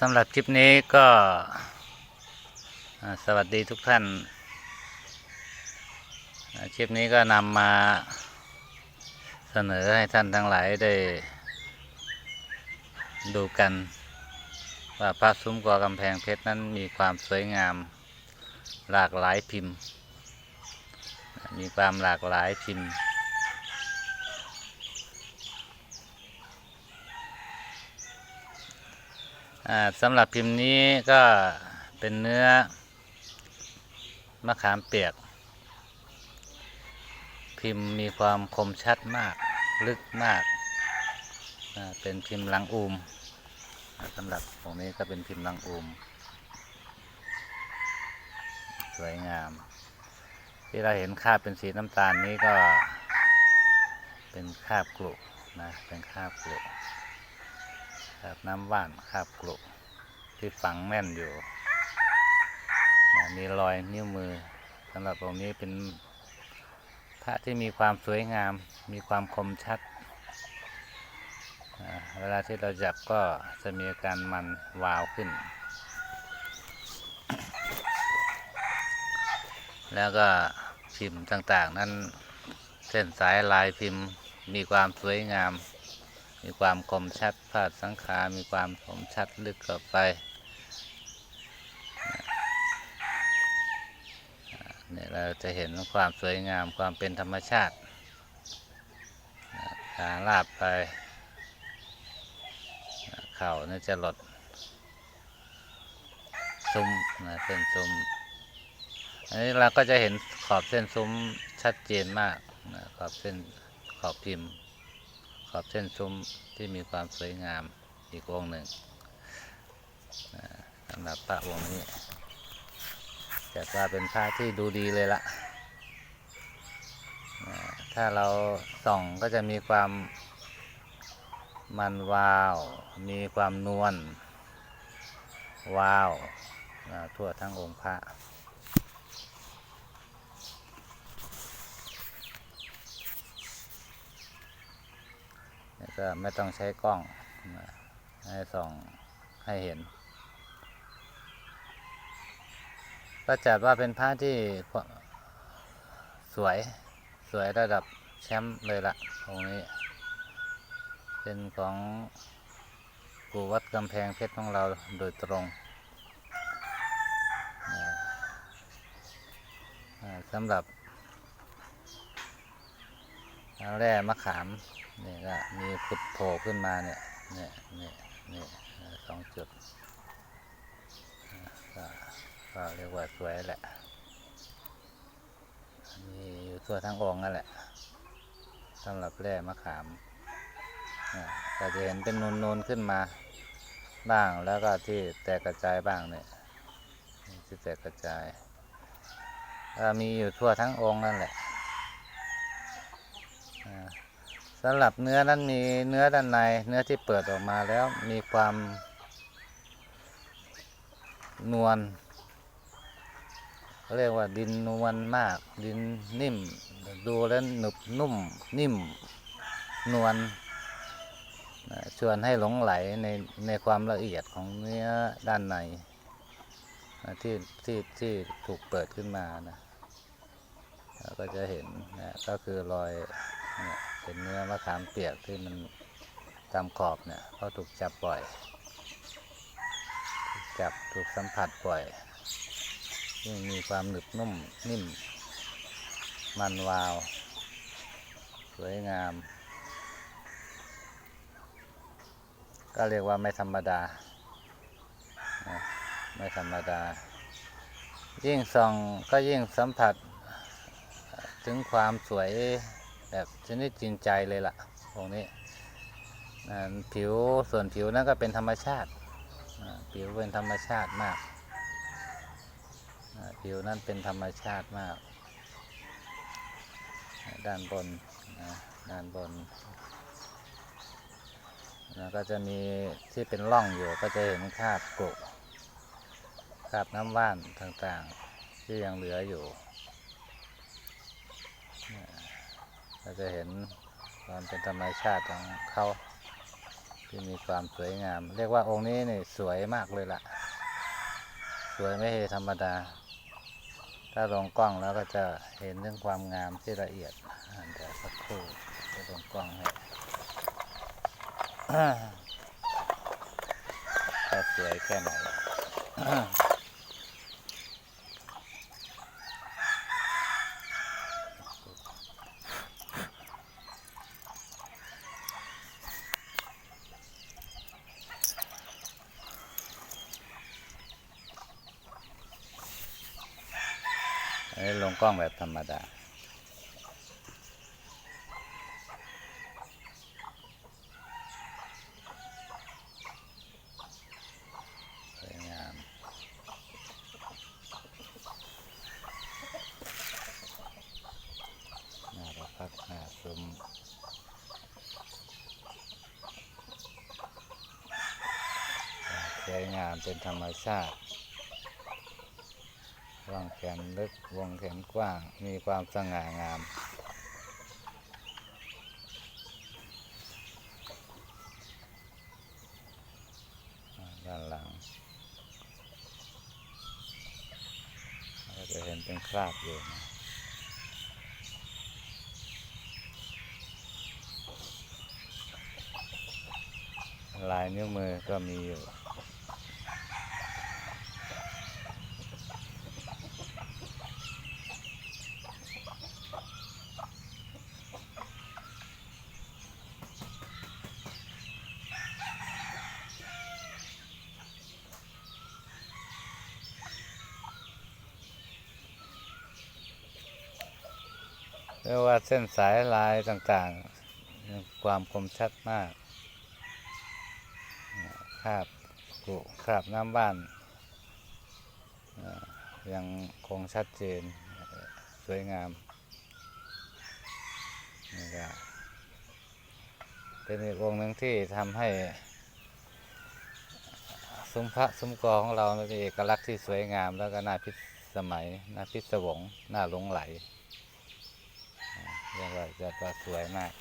สำหรับคลิปนี้ก็สวัสดีทุกท่าน คลิปนี้ก็นำมาเสนอให้ท่านทั้งหลายได้ดูกัน ว่าพระซุ้มกอกำแพงเพชรนั้นมีความสวยงามหลากหลายพิมพ์ มีความหลากหลายพิมพ์ อ่า สำหรับพิมพ์นี้ก็เป็นเนื้อมะขามเปียก พิมพ์มีความคมชัดมาก ลึกมากาเป็นพิมพ์ลังอูมสำหรับตรงนี้ก็เป็นพิมพ์ลังอูม สวยงาม ที่เราเห็นคราบเป็นสีน้ำตาลนี้ก็เป็นคราบกลุนะเป็นคราบกลุคราบน้ำว่านคราบกลุ ที่ฝังแน่นอยู่นะมีรอยนิ้วมือสำหรับตรงนี้เป็นพระที่มีความสวยงาม มีความคมชัดอ่าเวลาที่เราจับก็จะมีอาการมันวาวขึ้น แล้วก็พิมพ์ต่างๆ นั้นเส้นสายลายพิมพ์มีความสวยงาม มีความคมชัดพาดสังขา มีความคมชัดลึกเข้าไป เนี่ยเราจะเห็นความสวยงามความเป็นธรรมชาติขาลาบไป เข่านี่จะหลดซุ้มนะเส้นซุ้มอันนี้เราก็จะเห็นขอบเส้นซุ้มชัดเจนมากนะขอบเส้นขอบพิมพ์ ขอบเส้นซุ้มที่มีความสวยงามอีกองหนึ่งนะสำหรับพระองนี้ จัดว่าเป็นพระที่ดูดีเลยละนะถ้าเราส่องก็จะมีความมันวาว มีความนวลวาวทั่วทั้งองค์พระแล้วก็ไม่ต้องใช้กล้องให้ส่องให้เห็น ก็จัดว่าเป็นผ้าที่สวยสวยระดับแชมป์เลยละตรงนี้ เป็นของกูวัดกำแพงเพชรของเราโดยตรงสำหรับแร่มะขามนี่ก็มีขุดโผล่ขึ้นมาเนี่ยเนี่ยเนี่ยเนี่ยสองจุดก็ ก็เรียกว่าสวยแหละมีอยู่ทั่วทั้งองค์นั่นแหละสำหรับแร่มะขามาก็จะเห็นเป็นนูนๆขึ้นมาบ้างแล้วก็ที่แตกกระจายบ้างเนี่ยที่แตกกระจายก็มีอยู่ทั่วทั้งองค์นั่นแหละสำหรับเนื้อนั้นมีเนื้อด้านในเนื้อที่เปิดออกมาแล้วมีความนวล เขาเรียกว่าดินนวลมาก ดินนิ่ม ดูแล้วหนึบนุ่มนิ่มนวลชวนให้หลงไหลในในความละเอียดของเนื้อด้านในที่ที่ที่ถูกเปิดขึ้นมานะก็จะเห็นนะก็คือรอยเเป็นเนื้อมะขามเปียกที่มันตามขอบเนี่ยเขาถูกจับบ่อย จับถูกสัมผัสบ่อย ยิ่งมีความหนึบนุ่มนิ่ม มันวาว สวยงาม ก็เรียกว่าไม่ธรรมดา ไม่ธรรมดา ยิ่งส่องก็ยิ่งสัมผัส ถึงความสวยแบบชนิดจริงใจเลยล่ะตรงนี้ผิวส่วนผิวนั่นก็เป็นธรรมชาติ ผิวเป็นธรรมชาติมาก ผิวนั่นเป็นธรรมชาติมาก ด้านบนนะด้านบนแล้วก็จะมีที่เป็นร่องอยู่ก็จะเห็นคราบกรุคราบน้ำว่านต่างๆ ที่ยังเหลืออยู่เราจะเห็นความเป็นธรรมชาติของเขาที่มีความสวยงาม เรียกว่าองค์นี้นี่สวยมากเลยล่ะ สวยไม่ธรรมดา ถ้าลงกล้องแล้วก็จะเห็นเรื่องความงามที่ละเอียดอ่าเดี๋ยวสักครู่จะลงกล้องให้ว่าสวยแค่ไหน งกล้องแบบธรรมดา สวยงาม หน้าประพักหน้าซุ้มสวยงามเป็นธรรมชาติ วางแขนลึก วงแขนกว้าง มีความสง่างาม ด้านหลังเราจะเห็นเป็นคราบอยู่นะลายนิ้วมือก็มีอยู่ เรียกว่าเส้นสายลายต่างๆ ความคมชัดมากคราบกุคราบน้ำบ้านยังคงชัดเจนสวยงามนี่ก็เป็นอีกองหนึ่งที่ทำให้ซุ้มพระซุ้มกอของเรามีเอกลักษณ์ที่สวยงามแล้วก็น่าพิสมัย น่าพิศวงน่าหลงไหล รียกว่าจะว่าสวยมาก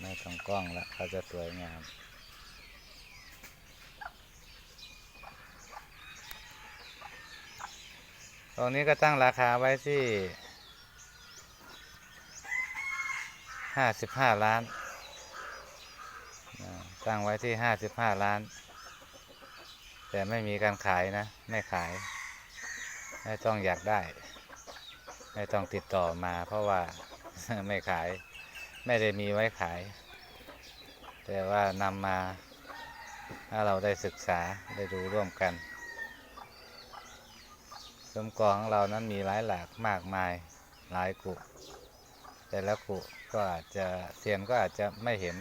ไม่ต้องกล้องแล้วเขาจะสวยงามตรงนี้ก็ตั้งราคาไว้ที่ห้าสิบห้าล้าน ตั้งไว้ที่ห้าสิบห้าล้าน แต่ไม่มีการขายนะ ไม่ขาย ไม่ต้องอยากได้ ไม่ต้องติดต่อมา เพราะว่าไม่ขาย ไม่ได้มีไว้ขาย แต่ว่านำมาถ้าเราได้ศึกษาได้ดูร่วมกันสมกองของเรานั้นมีหลายหลากมากมายหลายกุแต่ละกุก็อาจจะเซียนก็อาจจะไม่เห็น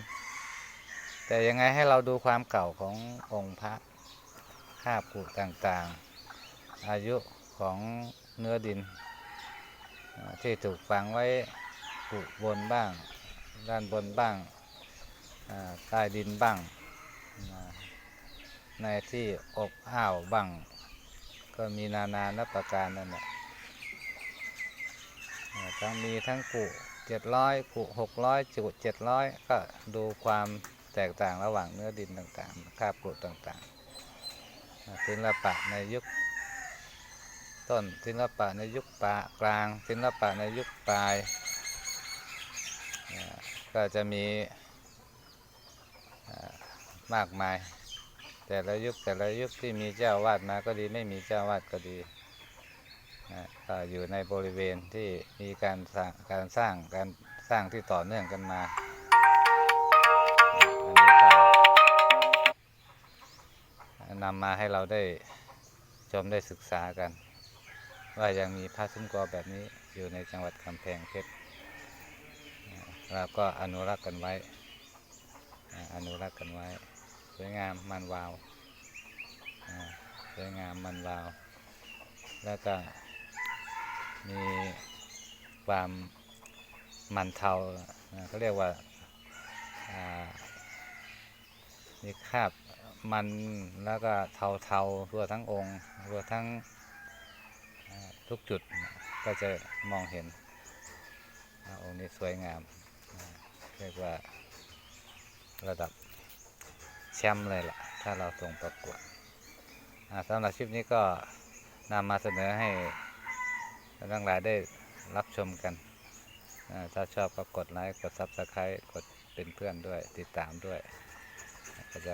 แต่ยังไงให้เราดูความเก่าขององค์พระ คาบกุต่างๆ อายุของเนื้อดิน ที่ถูกฝังไว้กุบนบ้าง ด้านบนบ้างใต้ดินบ้าง ในที่อบอ้าวบ้าง ก็มีนานานับประการนั่นแหละทั้งมีทั้งกุเจ็ดร้อยกุหกร้อยจุเจ็ดร้อยก็ดูความแตกต่างระหว่างเนื้อดินต่างๆคาบกุต่างๆ ศิลปะในยุคต้นศิลปะในยุคปลากลางศิลปะในยุคปลาย ก็จะมีมากมาย แต่ละยุคแต่ละยุคที่มีเจ้าวาดมาก็ดีไม่มีเจ้าวาดก็ดีก็อยู่ในบริเวณที่มีการสร้างการสร้างการสร้างที่ต่อเนื่องกันมา นำมาให้เราได้ชมได้ศึกษากัน ว่ายังมีพระซุ้มกอแบบนี้อยู่ในจังหวัดกำแพงเพชรเราก็อนุรักษ์กันไว้ออนุรักษ์กันไว้ สวยงามมันวาวสวยงามมันวาว แล้วก็มีความมันเทาเขาเรียกว่าอ่ามีคราบ มันแล้วก็เทาๆทั่วทั้งองค์ทั่วทั้งทุกจุดก็จะมองเห็นองค์นี้สวยงามเรียกว่าระดับแชมป์เลยล่ะ ถ้าเราส่งประกวดสำหรับคลิปนี้ก็นำมาเสนอให้ทั้งหลายได้รับชมกันถ้าชอบก็กดไลค์ กด Subscribe กดเป็นเพื่อนด้วย ติดตามด้วยก็จะ